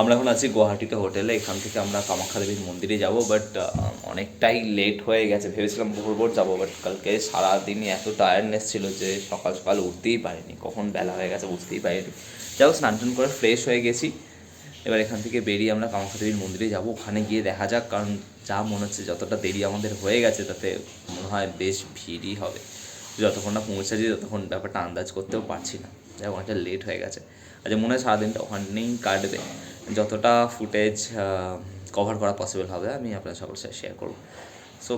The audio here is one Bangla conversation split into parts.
আমরা এখন আছি গুয়াহাটিতে হোটেলে, এখান থেকে আমরা কামাখ্যা দেবীর মন্দিরে যাব বাট অনেকটাই লেট হয়ে গেছে। ভেবেছিলাম ভোর ভোর যাব বাট কালকে সারাদিনই এত টায়ার্ডনেস ছিল যে সকাল সকাল উঠতেই পারিনি। কখন বেলা হয়ে গেছে বুঝতেই পারিনি। যাও স্নান টান করে ফ্রেশ হয়ে গেছি। এবার এখান থেকে বেরিয়ে আমরা কামাখ্যা দেবীর মন্দিরে যাব। ওখানে গিয়ে দেখা যাক, কারণ যা মনে হচ্ছে যতটা দেরি আমাদের হয়ে গেছে, তাতে মনে হয় বেশ ভিড়ই হবে। যতক্ষণ না পৌঁছাচ্ছি ততক্ষণ ব্যাপারটা আন্দাজ করতেও পারছি না। যাই অনেকটা লেট হয়ে গেছে। আচ্ছা মনে হয় সারাদিনটা ওখানেই কাটবে। যতটা ফুটেজ কভার করা পসিবল হবে, আমি আপনার সকলের সাথে শেয়ার করব। সো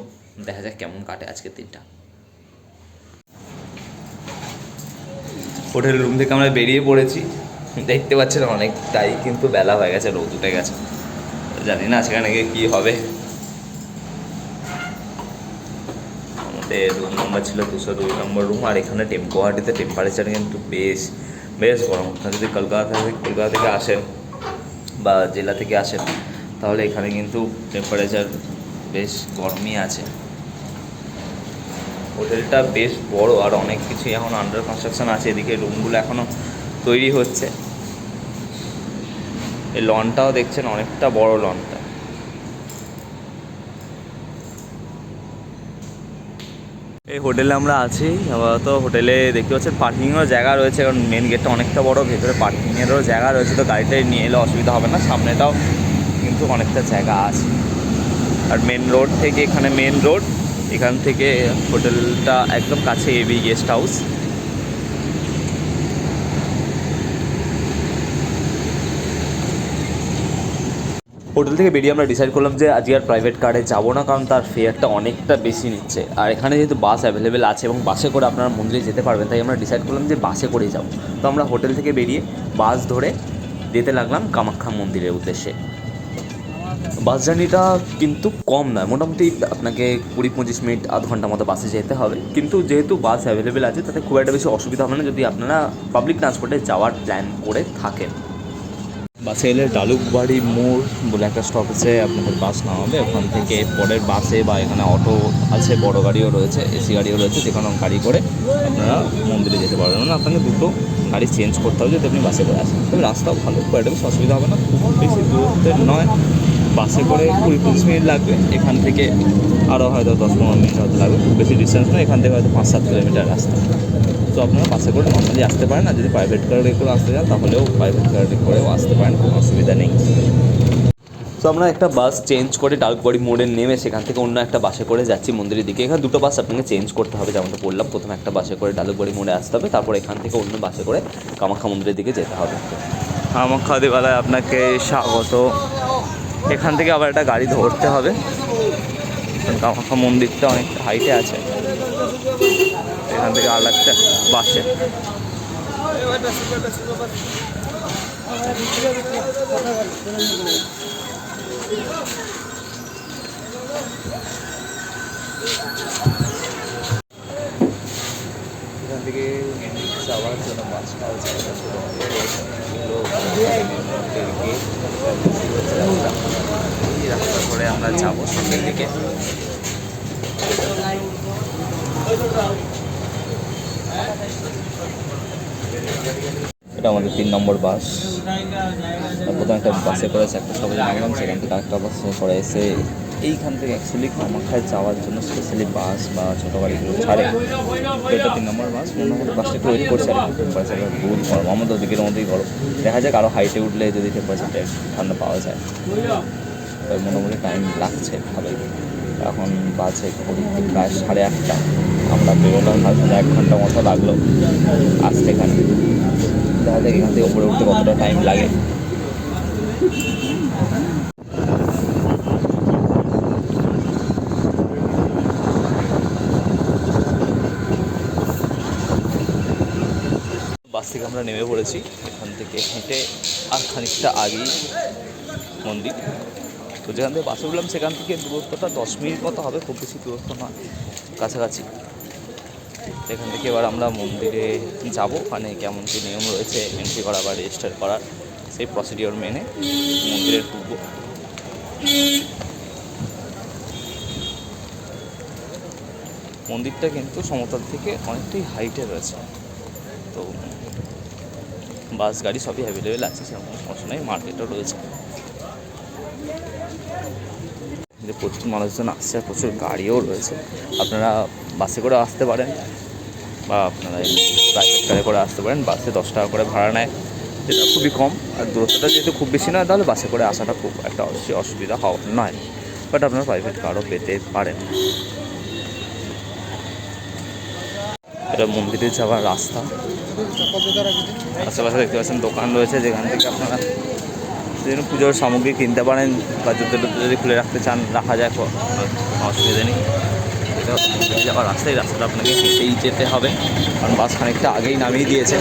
দেখা যাক কেমন কাটে আজকের দিনটা। হোটেল রুম থেকে আমরা বেরিয়ে পড়েছি। দেখতে পাচ্ছেন অনেকটাই, কিন্তু বেলা হয়ে গেছে, রোদ উঠে গেছে। জানি না সেখানে গিয়ে কী হবে। আমাদের রুম নাম্বার ছিল দুশো দুই নম্বর রুম আর এখানে টেম গুয়াহাটিতে টেম্পারেচার কিন্তু বেশ বেশ গরম। যদি কলকাতা থেকে কলকাতা থেকে আসেন বা জেলা থেকে আসেন, তাহলে এখানে কিন্তু টেম্পারেচার বেশ গরমই আছে। হোটেলটা বেশ বড় আর অনেক কিছুই এখন আন্ডার কনস্ট্রাকশন আছে, এদিকে রুমগুলো এখনও তৈরি হচ্ছে। এই লনটাও দেখছেন, অনেকটা বড় লনটা এই হোটেলে আমরা আছি। আপাতত হোটেলে দেখতে পাচ্ছেন পার্কিংয়েরও জায়গা রয়েছে, কারণ মেন গেটটা অনেকটা বড়, ভেতরে পার্কিংয়েরও জায়গা রয়েছে, তো গাড়িটাই নিয়ে এলে অসুবিধা হবে না, সামনেটাও কিন্তু অনেকটা জায়গা আছে। আর মেন রোড থেকে এখানে মেন রোড এখান থেকে হোটেলটা একদম কাছে এবি গেস্ট হাউস হোটেল থেকে বেরিয়ে আমরা ডিসাইড করলাম যে আজকে আর প্রাইভেট কারে যাব না, কারণ তার ফেয়ারটা অনেকটা বেশি নিচ্ছে। আর এখানে যেহেতু বাস অ্যাভেলেবেল আছে এবং বাসে করে আপনারা মন্দিরে যেতে পারবেন, তাই আমরা ডিসাইড করলাম যে বাসে করেই যাব। তো আমরা হোটেল থেকে বেরিয়ে বাস ধরে যেতে লাগলাম কামাখ্যা মন্দিরের উদ্দেশ্যে। বাস জার্নিটা কিন্তু কম নয়, মোটামুটি আপনাকে কুড়ি পঁচিশ মিনিট, আধ ঘণ্টা মতো বাসে যেতে হবে। কিন্তু যেহেতু বাস অ্যাভেলেবেল আছে, তাতে খুব একটা বেশি অসুবিধা হবে না যদি আপনারা পাবলিক ট্রান্সপোর্টে যাওয়ার প্ল্যান করে থাকেন। বাসে এলে ডালুকবাড়ি মোড় বলে একটা স্টপেজে আপনাদের বাস নামাবে। ওখান থেকে পরের বাসে বা এখানে অটো আছে, বড় গাড়িও রয়েছে এসি গাড়িও রয়েছে, যে কোনো গাড়ি করে আপনারা মন্দিরে যেতে পারবেন। মানে আপনাকে দুটো গাড়ি চেঞ্জ করতে হবে যদি আপনি বাসে করে আসেন। তবে রাস্তাও ভালো, খুব একটা বেশি অসুবিধা হবে না, খুব বেশি দূরত্বের নয়। বাসে করে কুড়ি পঁচিশ মিনিট লাগবে। এখান থেকে আরও হয়তো দশ পনেরো মিনিট হয়তো লাগবে, খুব বেশি ডিস্টেন্স নয়। এখান থেকে হয়তো পাঁচ সাত কিলোমিটার রাস্তা। তো আপনারা বাসে করে নর্মালি আসতে পারেন। আর যদি প্রাইভেট গাড়ি করে আসতে চান তাহলেও প্রাইভেট গাড়ি করেও আসতে পারেন কোনো অসুবিধা নেই। তো আমরা একটা বাস চেঞ্জ করে ডালকবাড়ি মোড়ে নেমে সেখান থেকে অন্য একটা বাসে করে যাচ্ছি মন্দিরের দিকে। এখানে দুটো বাস আপনাকে চেঞ্জ করতে হবে যেমনটা বললাম। প্রথমে একটা বাসে করে ডালকবাড়ি মোড়ে আসতে হবে তারপর এখান থেকে অন্য বাসে করে কামাখ্যা মন্দিরের দিকে যেতে হবে। কামাখ্যা দেবালয় আপনাকে স্বাগত। এখান থেকে আবার একটা গাড়ি ধরতে হবে। কামাখ্যা মন্দিরটা অনেকটা হাইটে আছে। এখান থেকে আর একটা বাসে। এখান থেকে যাওয়ার জন্য বাসটাও জায়গা ছিল এই রাস্তা করে আমরা যাব সামনের দিকে। এটা আমাদের তিন নম্বর বাস। প্রথমে একটা বাসে করে একটা সবাই নামলাম সেখান থেকে একটা বাসে করে এসে এইখান থেকে অ্যাকচুয়ালি কামাখ্যায় যাওয়ার জন্য স্পেশালি বাস বা ছোটো গাড়িগুলো ছাড়ে। এটা তিন নম্বর বাস মোটামুটি বাসটা একটু ওয়েট করছে, আর টেম্পারেচারটা খুবই গরম আমাদের ওদিকের মধ্যেই গরম দেখা যাক আরও হাইটে উঠলে যদি একটু ঠান্ডা পাওয়া যায়। তো মোটামুটি টাইম লাগছে ভালোই। এখন ঘড়ি প্রায় সাড়ে আটটা। আমরা বেরোলাম এক ঘণ্টা মতো লাগল। আসতে এখানে। দেখা যাক এখান থেকে উপরে উঠতে কতটা টাইম লাগে? বাস থেকে আমরা নেমে পড়েছি, এখান থেকে হেঁটে আর খানিকটা আগেই মন্দির। তো যেখান থেকে বাসে উঠলাম, সেখান থেকে দূরত্বটা দশ মিনিট মতো হবে, খুব বেশি দূরত্ব না, কাছাকাছি। এখান থেকে এবার আমরা মন্দিরে যাব। ওখানে কেমন কী নিয়ম রয়েছে এন্ট্রি করা বা রেজিস্টার করার সেই প্রসিডিওর মেনে মন্দিরে ঢুকবো। মন্দিরটা কিন্তু সমতল থেকে অনেকটাই হাইটে রয়েছে। তো বাস, গাড়ি সবই অ্যাভেলেবেল আছে, সেরকম সমস্যা নেই মার্কেটও রয়েছে। প্রচুর মানুষজন আসছে আর প্রচুর গাড়িও রয়েছে। আপনারা বাসে করে আসতে পারেন বা আপনারা প্রাইভেট কারে করে আসতে পারেন। বাসে দশ টাকা করে ভাড়া নেয় সেটা খুবই কম। আর দূরত্বটা যেহেতু খুব বেশি নয়, তাহলে বাসে করে আসাটা খুব একটা অসুবিধা হওয়া নয়। বাট আপনারা প্রাইভেট কারও পেতে পারেন। এটা মন্দিরে যাওয়ার রাস্তা। আশেপাশে দেখতে পাচ্ছেন দোকান রয়েছে, যেখান থেকে আপনারা বিভিন্ন পুজোর সামগ্রী কিনতে পারেন বা জুতো যদি খুলে রাখতে চান, রাখা যায় অসুবিধা নেই। যাওয়ার রাস্তায় রাস্তাটা আপনাকে হেঁটেই যেতে হবে। কারণ বাস খানিকটা আগেই নামিয়ে দিয়েছে।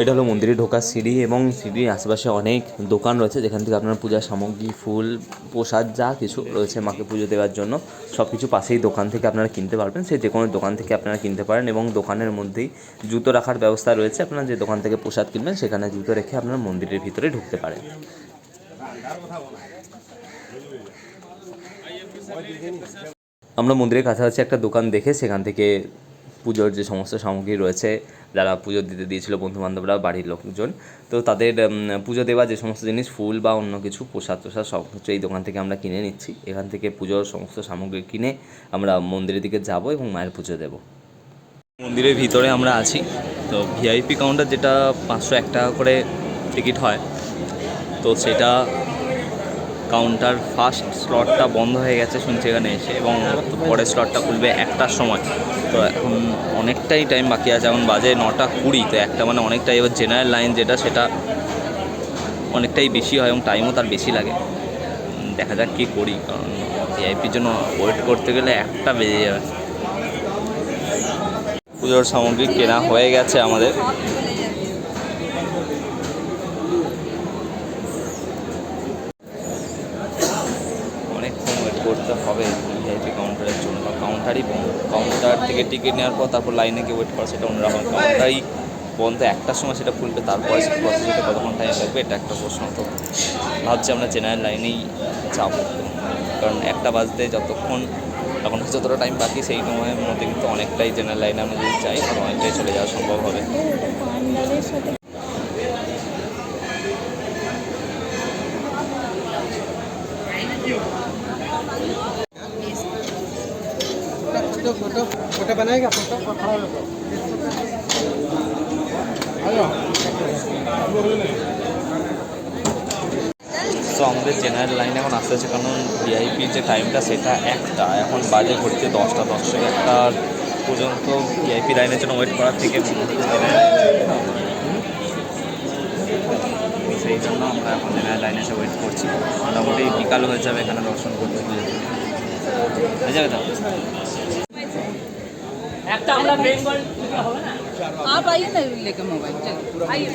এটা হলো মন্দিরে ঢোকার সিঁড়ি এবং সিঁড়ির আশেপাশে অনেক দোকান রয়েছে, যেখান থেকে আপনার পূজার সামগ্রী, ফুল, প্রসাদ যা কিছু রয়েছে মাকে পুজো দেওয়ার জন্য সব কিছু পাশেই দোকান থেকে আপনারা কিনতে পারবেন। সেই যে কোনো দোকান থেকে আপনারা কিনতে পারেন এবং দোকানের মধ্যেই জুতো রাখার ব্যবস্থা রয়েছে। আপনারা যে দোকান থেকে প্রসাদ কিনবেন, সেখানে জুতো রেখে আপনারা মন্দিরের ভিতরে ঢুকতে পারেন। আমরা মন্দিরের কাছাকাছি একটা দোকান দেখে সেখান থেকে পুজোর যে সমস্ত সামগ্রী রয়েছে, যারা পুজো দিতে দিয়েছিল বন্ধু বান্ধবরা বাড়ির লোকজন, তো তাদের পুজো দেওয়া যে সমস্ত জিনিস, ফুল বা অন্য কিছু, প্রসাদ প্রসাদ সব কিছু এই দোকান থেকে আমরা কিনে নিচ্ছি। এখান থেকে পুজোর সমস্ত সামগ্রী কিনে আমরা মন্দিরের দিকে যাব এবং মায়ের পুজো দেব। মন্দিরের ভিতরে আমরা আছি। তো ভিআইপি কাউন্টার যেটা পাঁচশো এক টাকা করে টিকিট হয়, তো সেটা কাউন্টার ফার্স্ট স্লটটা বন্ধ হয়ে গেছে শুনছি এখানে এসে এবং পরের স্লটটা খুলবে একটার সময়। তো এখন অনেকটাই টাইম বাকি আছে, এখন বাজে নটা কুড়ি, তো একটা মানে অনেকটাই। এবার জেনারেল লাইন যেটা, সেটা অনেকটাই বেশি হয় এবং টাইমও তার বেশি লাগে। দেখা যাক কী করি, কারণ ভিআইপির জন্য ওয়েট করতে গেলে একটা বেজে যাবে। পুজোর সামগ্রী কেনা হয়ে গেছে আমাদের অনেকক্ষণ ওয়েট করতে হবে ভিআইপি কাউন্টারের জন্য বা কাউন্টারই বন্ধ কাউন্টার থেকে টিকিট নেওয়ার পর তারপর লাইনে গিয়ে ওয়েট করা, সেটা অন্যরকম কাউন্টারই বন্ধ একটার সময় সেটা খুলবে, তারপরে সেটা প্রসেস হতে কতক্ষণ টাইম লাগবে, এটা একটা প্রশ্ন। তো ভাবছি আমরা জেনারেল লাইনেই যাব। কারণ একটা বাজতে যতক্ষণ, এখন যতটা টাইম বাকি, সেই সময়ের মধ্যে কিন্তু অনেকটাই জেনারেল লাইনে আমরা যদি চাই অনেকটাই চলে যাওয়া সম্ভব হবে। फोटो फोटो बनाएगा फोटो और खड़ा रखो তো আমাদের জেনারেল লাইনে এখন আসতে হচ্ছে কারণ ভিআইপি যে টাইমটা সেটা একটা এখন বাজে ঘড়িতে দশটা দশ থেকে একটা পর্যন্ত ভিআইপি লাইনের জন্য ওয়েট করার থেকে সেই জন্য আমরা এখন জেনারেল লাইনে এসে ওয়েট করছি মোটামুটি বিকাল হয়ে যাবে এখানে দর্শন করতে পুজো হয়ে যাবে তো आप आइए ना लेकर मोबाइल चलो आइए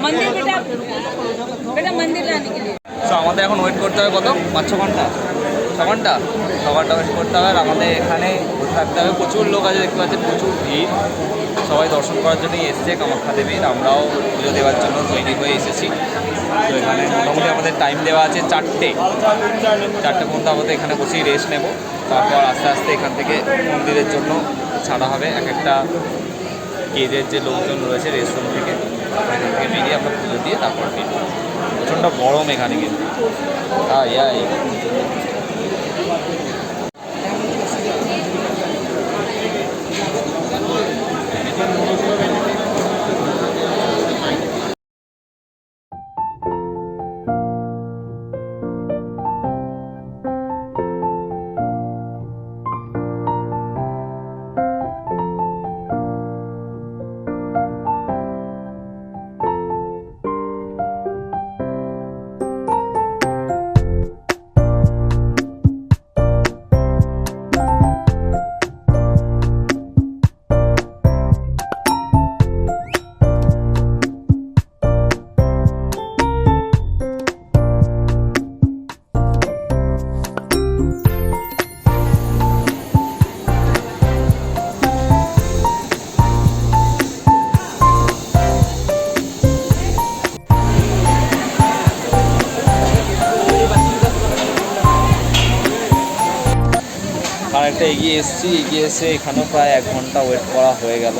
मंदिर बेटा बेटा मंदिर लाने के लिए তো আমাদের এখন ওয়েট করতে হবে কত পাঁচ ছ ঘন্টা ছ ঘন্টা ছ ঘন্টা ওয়েট করতে হবে আর আমাদের এখানে বসে থাকতে হবে প্রচুর লোক আছে দেখতে পাচ্ছেন প্রচুর ভিড় সবাই দর্শন করার জন্যই এসছে, কামাখ্যা দেবীর। আমরাও পুজো দেওয়ার জন্য তৈরি হয়ে এসেছি। তো এখানে মোটামুটি আমাদের টাইম দেওয়া আছে চারটে। চারটে পর্যন্ত আমাদের এখানে বসেই রেস্ট নেব। তারপর আস্তে আস্তে এখান থেকে মন্দিরের জন্য ছাড়া হবে এক একটা গেজের যে লোকজন রয়েছে রেস্টরুম থেকে। এখান থেকে বেরিয়ে আমরা পুজো দিয়ে তারপর ফিরবো প্রচণ্ড গরম এখানে কিন্তু। তাই এই খানিকটা এগিয়ে এসেছি, এগিয়ে এসে এখানেও প্রায় এক ঘণ্টা ওয়েট করা হয়ে গেল।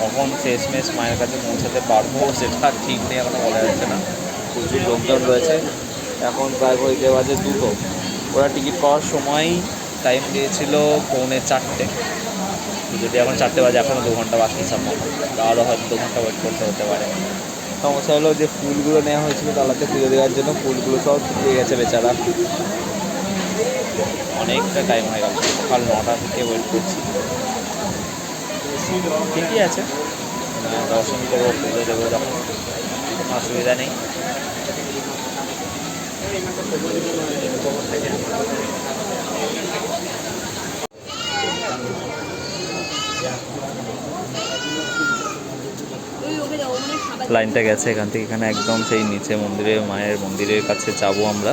কখন শেষমেশ মায়ের কাছে পৌঁছাতে পারব সেটা ঠিক নেই এখনও বলা যাচ্ছে না। প্রচুর লোকজন রয়েছে। এখন প্রায় বইতে বাজে দুটো। ওরা টিকিট পাওয়ার সময় টাইম দিয়েছিল পৌনে চারটে। যদি এখন চারটে বাজে এখনও দু ঘণ্টা বাকি সম্ভব। আরও হয়তো দু ঘণ্টা ওয়েট করতে হতে পারে। সমস্যা হলো যে ফুলগুলো নেওয়া হয়েছিল তালাতে পুজো দেওয়ার জন্য ফুলগুলো সব শুকিয়ে গেছে বেচারা। অনেকটা টাইম হয়ে গেল। সকাল নটা থেকে ওয়েট করছি। ঠিকই আছে। আহ, দর্শন করব পুজো দেবো কোনো অসুবিধা নেই। লাইনটা গেছে এখান থেকে। এখানে একদম সেই নিচে মন্দিরে মায়ের মন্দিরের কাছে যাব আমরা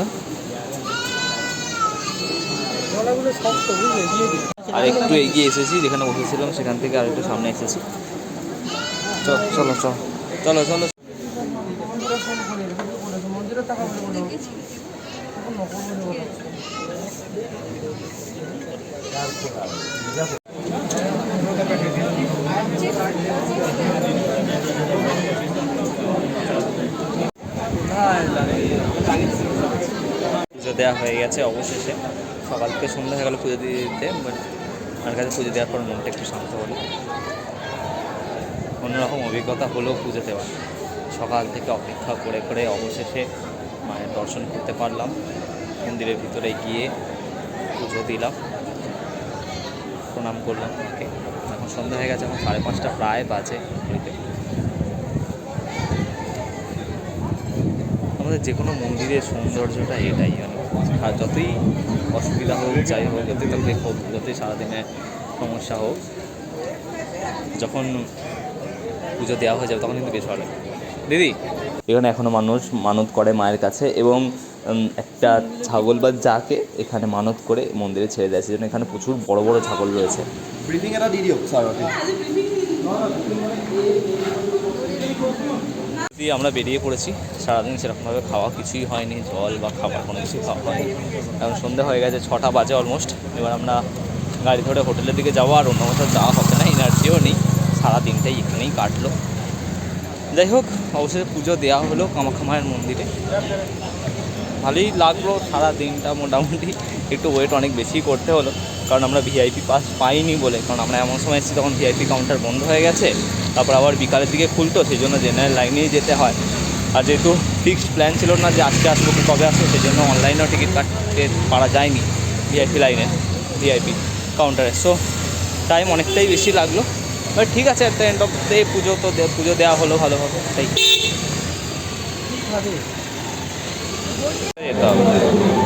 গলাগুলো শক্ত বুঝলে দিয়ে দিই আর একটু এগিয়ে এসেছি, যেখানে বসেছিলাম, সেখান থেকে আর একটু সামনে এসেছি। চল, চলো চলো। চলো পুজো দেওয়া হয়ে গেছে অবশেষে। সকাল থেকে সন্ধ্যা হয়ে গেল পুজো দিয়ে দিতে আমার কাছে পুজো দেওয়ার পর মনটা একটু শান্ত হলো। অন্যরকম অভিজ্ঞতা হলো পুজো দেওয়ার সকাল থেকে অপেক্ষা করে করে অবশেষে মায়ের দর্শন করতে পারলাম। মন্দিরের ভিতরে গিয়ে পুজো দিলাম। প্রণাম করলাম মাকে। এখন সন্ধ্যা হয়ে গেছে, এখন সাড়ে পাঁচটা প্রায় বাজে ঘড়িতে। আমাদের যে কোনো মন্দিরের সৌন্দর্যটা এটাই মানে যতই অসুবিধা হোক যাই হোক যতই তকলিফ হোক যতই সারাদিনে সমস্যা হোক। যখন পুজো দেওয়া হয়ে যাবে তখন কিন্তু বেশ ভালো লাগে। দিদি? এখানে এখনও মানুষ মানত করে মায়ের কাছে এবং একটা ছাগল বা যাকে এখানে মানত করে মন্দিরে ছেড়ে দেয় সেজন্য এখানে প্রচুর বড় বড় ছাগল রয়েছে। ব্রিফিং এটা ছাৰ দিয়ে আমরা বেরিয়ে পড়েছি। সারাদিন সেরকমভাবে খাওয়া কিছুই হয়নি, জল বা খাবার কোনো কিছুই খাওয়া হয়নি। এখন সন্ধে হয়ে গেছে, ছটা বাজে অলমোস্ট এবার আমরা গাড়ি ধরে হোটেলের দিকে যাব, আর অন্য কোথাও যাওয়া হবে না, এনার্জিও নেই। সারা দিনটাই এখানেই কাটলো। যাই হোক অবশ্যই পুজো দেওয়া হলো কামাখ্যা মন্দিরে। ভালোই লাগল সারা দিনটা মোটামুটি একটু ওয়েট অনেক বেশি করতে হলো। কারণ আমরা ভিআইপি পাস পাইনি বলে, কারণ আমরা এমন সময় এসেছি, তখন ভিআইপি কাউন্টার বন্ধ হয়ে গেছে। তারপর আবার বিকালের দিকে খুলতো সেই জন্য জেনারেল লাইনেই যেতে হয়। আর যেহেতু ফিক্সড প্ল্যান ছিল না যে আজকে আসব কি কবে আসব সেই জন্য অনলাইনেও টিকিট কাটতে পারা যায়নি ভিআইপি লাইনে ভিআইপি কাউন্টারে সো টাইম অনেকটাই বেশি লাগল। বাট ঠিক আছে একটা এন্ড অফ ডে পুজো তো পুজো দেওয়া হলো ভালোভাবে তাই। যেতে হবে।